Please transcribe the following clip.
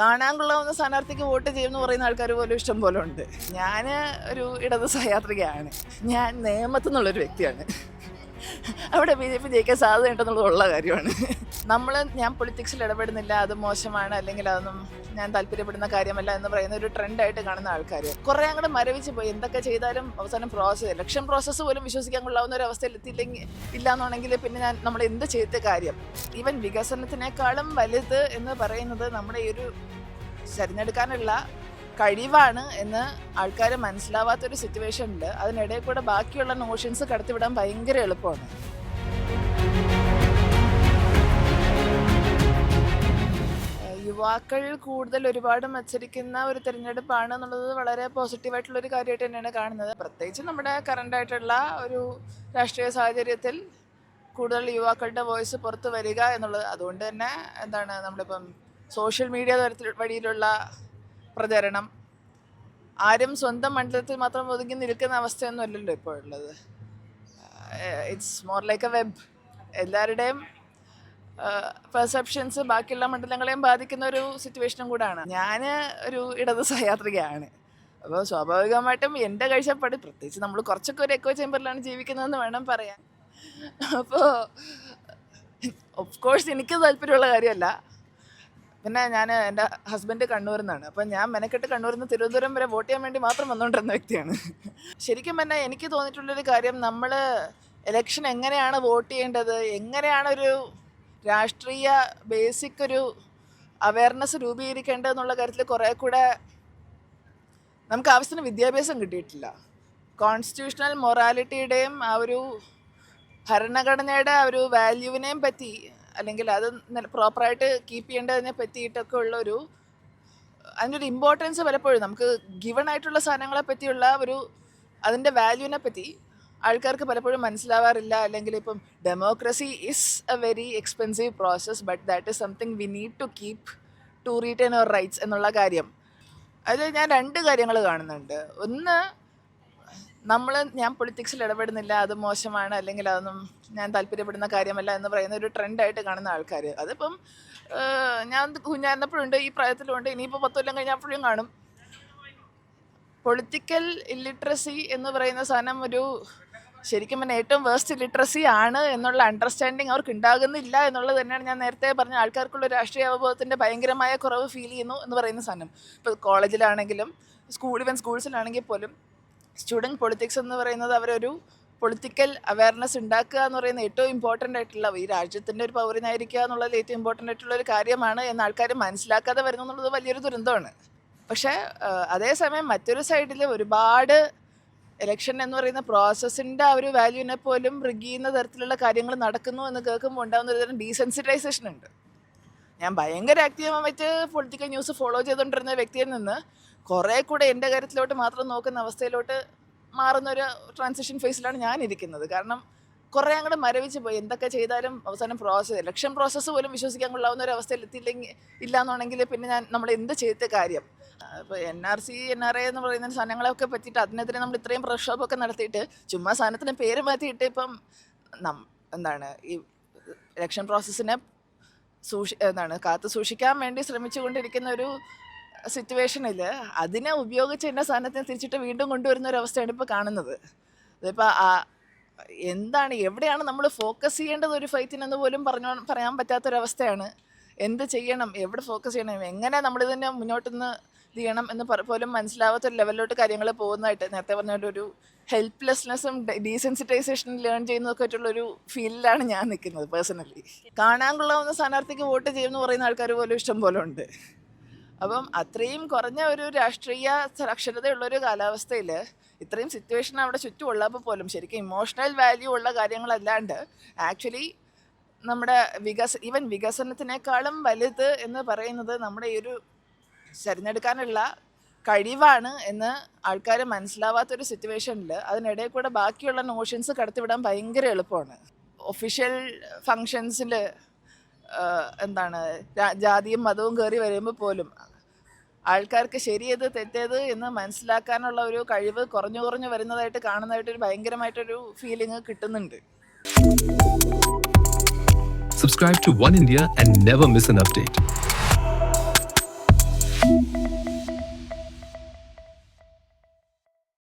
കാണാൻ കൊള്ളാവുന്ന സ്ഥാനാർത്ഥിക്ക് വോട്ട് ചെയ്യുമെന്ന് പറയുന്ന ആൾക്കാർ പോലും ഇഷ്ടം പോലെ ഉണ്ട്. ഞാൻ ഒരു ഇടത് സഹയാത്രികയാണ് ഞാൻ നേമത്തു നിന്നുള്ളൊരു വ്യക്തിയാണ്. അവിടെ ബി ജെ പി ജയിക്കാൻ സാധ്യതയുണ്ടെന്നുള്ളത് ഉള്ള കാര്യമാണ്. നമ്മൾ ഞാൻ പൊളിറ്റിക്സിൽ ഇടപെടുന്നില്ല അത് മോശമാണ് അല്ലെങ്കിൽ അതൊന്നും ഞാൻ താല്പര്യപ്പെടുന്ന കാര്യമല്ല എന്ന് പറയുന്ന ഒരു ട്രെൻഡായിട്ട് കാണുന്ന ആൾക്കാർ കുറേ അങ്ങോട്ട് മരവിച്ച് പോയി എന്തൊക്കെ ചെയ്താലും അവസാനം പ്രോസസ്സ് ഇലക്ഷൻ പ്രോസസ്സ് പോലും വിശ്വസിക്കാൻ കൊള്ളാവുന്ന ഒരു അവസ്ഥയിൽ എത്തിയില്ലെങ്കിൽ ഇല്ലാന്നുണ്ടെങ്കിൽ പിന്നെ ഞാൻ നമ്മൾ എന്ത് ചെയ്ത കാര്യം? ഈവൻ വികസനത്തിനേക്കാളും വലുത് എന്ന് പറയുന്നത് നമ്മുടെ ഈ ഒരു തിരഞ്ഞെടുക്കാനുള്ള കഴിവാണ് എന്ന് ആൾക്കാർ മനസ്സിലാവാത്തൊരു ഉണ്ട്. അതിനിടയിൽ കൂടെ ബാക്കിയുള്ള നോഷൻസ് കടത്തിവിടാൻ ഭയങ്കര എളുപ്പമാണ്. യുവാക്കൾ കൂടുതൽ ഒരുപാട് മത്സരിക്കുന്ന ഒരു തിരഞ്ഞെടുപ്പാണ് എന്നുള്ളത് വളരെ പോസിറ്റീവായിട്ടുള്ള ഒരു കാര്യമായിട്ട് തന്നെയാണ് കാണുന്നത്. പ്രത്യേകിച്ച് നമ്മുടെ കറണ്ട് ആയിട്ടുള്ള ഒരു രാഷ്ട്രീയ സാഹചര്യത്തിൽ കൂടുതൽ യുവാക്കളുടെ വോയിസ് പുറത്ത് വരിക എന്നുള്ളത്. അതുകൊണ്ട് തന്നെ എന്താണ് നമ്മളിപ്പം സോഷ്യൽ മീഡിയ തരത്തിൽ വഴിയിലുള്ള പ്രചരണം. ആരും സ്വന്തം മണ്ഡലത്തിൽ മാത്രം ഒതുങ്ങി നിൽക്കുന്ന അവസ്ഥയൊന്നും അല്ലല്ലോ ഇപ്പോൾ ഉള്ളത്. It's more like a web എല്ലാവരുടെയും പെർസെപ്ഷൻസ് ബാക്കിയുള്ള മണ്ഡലങ്ങളെയും ബാധിക്കുന്ന ഒരു സിറ്റുവേഷനും കൂടാണ്. ഞാൻ ഒരു ഇടത് സഹയാത്രികയാണ് അപ്പോൾ സ്വാഭാവികമായിട്ടും എന്റെ കാഴ്ചപ്പാട് പ്രത്യേകിച്ച് നമ്മൾ കുറച്ചൊക്കെ ഒരു എക്കോ ചേമ്പറിലാണ് ജീവിക്കുന്നതെന്ന് വേണം പറയാൻ. അപ്പോൾ ഓഫ് കോഴ്സ് എനിക്ക് താല്പര്യമുള്ള കാര്യമല്ല. പിന്നെ ഞാൻ എന്റെ ഹസ്ബൻഡ് കണ്ണൂരിൽ നിന്നാണ് അപ്പം ഞാൻ മെനക്കെട്ട് കണ്ണൂരിൽ നിന്ന് തിരുവനന്തപുരം വരെ വോട്ട് ചെയ്യാൻ വേണ്ടി മാത്രം വന്നുകൊണ്ടിരുന്ന വ്യക്തിയാണ്. ശരിക്കും പറഞ്ഞാൽ എനിക്ക് തോന്നിയിട്ടുള്ളൊരു കാര്യം നമ്മൾ എലക്ഷൻ എങ്ങനെയാണ് വോട്ട് ചെയ്യേണ്ടത്? എങ്ങനെയാണ് ഒരു രാഷ്ട്രീയ ബേസിക് ഒരു അവയർനെസ് രൂപീകരിക്കേണ്ടത് എന്നുള്ള കാര്യത്തിൽ കുറേ കൂടെ നമുക്ക് ആവശ്യത്തിന് വിദ്യാഭ്യാസം കിട്ടിയിട്ടില്ല. കോൺസ്റ്റിറ്റ്യൂഷണൽ മൊറാലിറ്റിയുടെയും ആ ഒരു ഭരണഘടനയുടെ ആ ഒരു വാല്യൂവിനെയും പറ്റി അല്ലെങ്കിൽ അത് പ്രോപ്പറായിട്ട് കീപ്പ് ചെയ്യേണ്ടതിനെ പറ്റിയിട്ടൊക്കെ ഉള്ളൊരു അതിനൊരു ഇമ്പോർട്ടൻസ് പലപ്പോഴും നമുക്ക് ഗിവൺ ആയിട്ടുള്ള സാധനങ്ങളെ പറ്റിയുള്ള ഒരു അതിന്റെ വാല്യൂവിനെ പറ്റി ആൾക്കാർക്ക് പലപ്പോഴും മനസ്സിലാവാറില്ല. അല്ലെങ്കിൽ ഇപ്പം democracy is a very expensive process but that is something we need to keep to return our rights എന്നുള്ള കാര്യം. അതിൽ ഞാൻ രണ്ട് കാര്യങ്ങൾ കാണുന്നുണ്ട്. ഒന്ന് നമ്മൾ ഞാൻ പൊളിറ്റിക്സിൽ ഇടപെടുന്നില്ല അത് മോശമാണ് അല്ലെങ്കിൽ അതൊന്നും ഞാൻ താല്പര്യപ്പെടുന്ന കാര്യമല്ല എന്ന് പറയുന്ന ഒരു ട്രെൻഡായിട്ട് കാണുന്ന ആൾക്കാർ അതിപ്പം ഞാൻ കുഞ്ഞായിരുന്നപ്പോഴുണ്ട് ഈ പ്രായത്തിലുണ്ട് ഇനിയിപ്പോൾ പത്ത് കൊല്ലം കഴിഞ്ഞപ്പോഴും കാണും. പൊളിറ്റിക്കൽ ഇല്ലിട്രസി എന്ന് പറയുന്ന സാധനം ഒരു ശരിക്കും പറഞ്ഞാൽ ഏറ്റവും വേസ്റ്റ് ലിറ്ററസി ആണ് എന്നുള്ള അണ്ടർസ്റ്റാൻഡിങ് അവർക്ക് ഉണ്ടാകുന്നില്ല എന്നുള്ളത് തന്നെയാണ് ഞാൻ നേരത്തെ പറഞ്ഞ ആൾക്കാർക്കുള്ള രാഷ്ട്രീയ അവബോധത്തിന്റെ ഭയങ്കരമായ കുറവ് ഫീൽ ചെയ്യുന്നു എന്ന് പറയുന്ന സാധനം. ഇപ്പോൾ കോളേജിലാണെങ്കിലും സ്കൂൾ ഇവൻ സ്കൂൾസിലാണെങ്കിൽ പോലും സ്റ്റുഡന്റ് പൊളിറ്റിക്സ് എന്ന് പറയുന്നത് അവരൊരു പൊളിറ്റിക്കൽ അവയർനെസ് ഉണ്ടാക്കുക എന്ന് പറയുന്ന ഏറ്റവും ഇമ്പോർട്ടന്റ് ആയിട്ടുള്ള ഈ രാജ്യത്തിന്റെ ഒരു പൗരനായിരിക്കുക എന്നുള്ളത് ഏറ്റവും ഇമ്പോർട്ടന്റ് ആയിട്ടുള്ള ഒരു കാര്യമാണ് എന്ന് ആൾക്കാർ മനസ്സിലാക്കാതെ വരുന്നു എന്നുള്ളത് വലിയൊരു ദുരന്തമാണ്. പക്ഷേ അതേസമയം മറ്റൊരു സൈഡിൽ ഒരുപാട് ഇലക്ഷൻ എന്ന് പറയുന്ന പ്രോസസ്സിന്റെ ആ ഒരു വാല്യൂവിനെ പോലും റിഗിയുന്ന തരത്തിലുള്ള കാര്യങ്ങൾ നടക്കുന്നു എന്ന് കേൾക്കുമ്പോൾ ഉണ്ടാകുന്ന ഒരു തരം ഡീസെൻസിറ്റൈസേഷൻ ഉണ്ട്. ഞാൻ ഭയങ്കര ആക്റ്റീവായിട്ട് പൊളിറ്റിക്കൽ ന്യൂസ് ഫോളോ ചെയ്തുകൊണ്ടിരുന്ന വ്യക്തിയിൽ നിന്ന് കുറേ കൂടെ എന്റെ കാര്യത്തിലോട്ട് മാത്രം നോക്കുന്ന അവസ്ഥയിലോട്ട് മാറുന്ന ഒരു ട്രാൻസിഷൻ ഫേസിലാണ് ഞാൻ ഇരിക്കുന്നത് കാരണം കുറേ അങ്ങോട്ട് മരവിച്ച് പോയി. എന്തൊക്കെ ചെയ്താലും അവസാനം പ്രോസസ്സ് ഇലക്ഷൻ പ്രോസസ്സ് പോലും വിശ്വസിക്കാൻ കൊള്ളാവുന്ന ഒരു അവസ്ഥയിൽ എത്തിയില്ലെങ്കിൽ ഇല്ലാന്നുണ്ടെങ്കിൽ പിന്നെ ഞാൻ നമ്മൾ എന്ത് ചെയ്ത കാര്യം? ഇപ്പോൾ N R C N R I എന്ന് പറയുന്ന സാധനങ്ങളൊക്കെ പറ്റിയിട്ട് അതിനെതിരെ നമ്മൾ ഇത്രയും പ്രക്ഷോഭമൊക്കെ നടത്തിയിട്ട് ചുമ്മാ സാധനത്തിന് പേര് മാറ്റിയിട്ട് ഇപ്പം എന്താണ് ഈ ഇലക്ഷൻ പ്രോസസ്സിനെ സൂക്ഷി എന്താണ് കാത്തു സൂക്ഷിക്കാൻ വേണ്ടി ശ്രമിച്ചുകൊണ്ടിരിക്കുന്ന ഒരു സിറ്റുവേഷനിൽ അതിനെ ഉപയോഗിച്ച് എന്റെ സാധനത്തിനെ തിരിച്ചിട്ട് വീണ്ടും കൊണ്ടുവരുന്ന ഒരു അവസ്ഥയാണ് ഇപ്പോൾ കാണുന്നത് അതിപ്പോൾ എന്താണ് എവിടെയാണ് നമ്മൾ ഫോക്കസ് ചെയ്യേണ്ടത് ഒരു ഫൈറ്റിനെന്ന് പോലും പറഞ്ഞ പറയാൻ പറ്റാത്തൊരവസ്ഥയാണ്. എന്ത് ചെയ്യണം എവിടെ ഫോക്കസ് ചെയ്യണം എങ്ങനെ നമ്മളിതിനെ മുന്നോട്ടുനിന്ന് ഇത് ചെയ്യണം എന്ന് പോലും മനസ്സിലാവാത്ത ഒരു ലെവലിലോട്ട് കാര്യങ്ങൾ പോകുന്നതായിട്ട് നേരത്തെ പറഞ്ഞ ഒരു ഹെൽപ്ലെസ്നെസ്സും ഡീസെൻസിറ്റൈസേഷൻ ലേൺ ചെയ്യുന്നതൊക്കെ ആയിട്ടുള്ളൊരു ഫീലിലാണ് ഞാൻ നിൽക്കുന്നത് പേഴ്സണലി കാണാൻ കൊള്ളാവുന്ന സ്ഥാനാർത്ഥിക്ക് വോട്ട് ചെയ്യുമെന്ന് പറയുന്ന ആൾക്കാർ പോലും ഇഷ്ടം പോലെ ഉണ്ട്. അപ്പം അത്രയും കുറഞ്ഞ ഒരു രാഷ്ട്രീയ സാക്ഷരതയുള്ളൊരു കാലാവസ്ഥയിൽ ഇത്രയും സിറ്റുവേഷൻ അവിടെ ചുറ്റുമുള്ളപ്പോൾ പോലും ശരിക്കും ഇമോഷണൽ വാല്യൂ ഉള്ള കാര്യങ്ങളല്ലാണ്ട് ആക്ച്വലി നമ്മുടെ വികസ ഈവൻ വികസനത്തിനേക്കാളും വലുത് എന്ന് പറയുന്നത് നമ്മുടെ ഈ ഒരു തിരഞ്ഞെടുക്കാനുള്ള കഴിവാണ് എന്ന് ആൾക്കാർ മനസ്സിലാവാത്തൊരു സിറ്റുവേഷനിൽ അതിനിടയിൽ കൂടെ ബാക്കിയുള്ള നോഷൻസ് കടത്തിവിടാൻ ഭയങ്കര എളുപ്പമാണ്. ഒഫീഷ്യൽ ഫങ്ഷൻസിൽ എന്താണ് ജാതിയും മതവും കയറി വരുമ്പോൾ പോലും ആൾക്കാർക്ക് ശരിയത് തെറ്റേത് എന്ന് മനസ്സിലാക്കാനുള്ള ഒരു കഴിവ് കുറഞ്ഞു കുറഞ്ഞു വരുന്നതായിട്ട് കാണുന്നതായിട്ട് ഒരു ഭയങ്കരമായിട്ടൊരു ഫീലിംഗ് കിട്ടുന്നുണ്ട് Subscribe to One India and never miss an update.